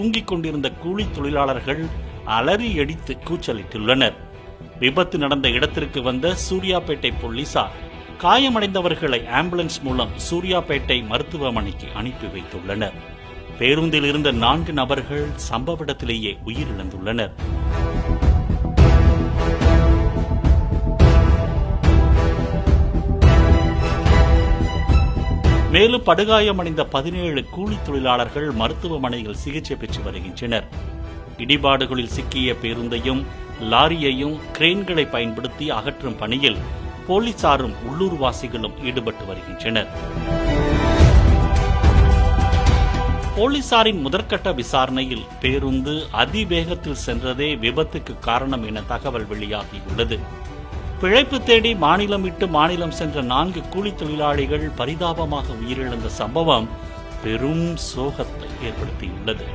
தூங்கிக் கொண்டிருந்த கூலி தொழிலாளர்கள் அலறி அடித்து கூச்சலிட்டுள்ளனர். விபத்து நடந்த இடத்திற்கு வந்த சூர்யாபேட்டை போலீசார் காயமடைந்தவர்களை ஆம்புலன்ஸ் மூலம் சூர்யாபேட்டை மருத்துவமனைக்கு அனுப்பி வைத்துள்ளனர். பேருந்தில் இருந்த நான்கு நபர்கள் சம்பவ இடத்திலேயே உயிரிழந்துள்ளனர். மேலும் படுகாயமடைந்த பதினேழு கூலி தொழிலாளர்கள் மருத்துவமனையில் சிகிச்சை பெற்று வருகின்றனர். இடிபாடுகளில் சிக்கிய பேருந்தையும் லாரியையும் கிரெயின்களை பயன்படுத்தி அகற்றும் பணியில் போலீசாரும் உள்ளூர்வாசிகளும் ஈடுபட்டு வருகின்றனர். போலீசாரின் முதற்கட்ட விசாரணையில் பேருந்து அதிவேகத்தில் சென்றதே விபத்துக்கு காரணம் என தகவல் வெளியாகியுள்ளது. பிழைப்பு தேடி மாநிலம் விட்டு மாநிலம் சென்ற நான்கு கூலி தொழிலாளிகள் பரிதாபமாக உயிரிழந்த சம்பவம் பெரும் சோகத்தை ஏற்படுத்தியுள்ளது.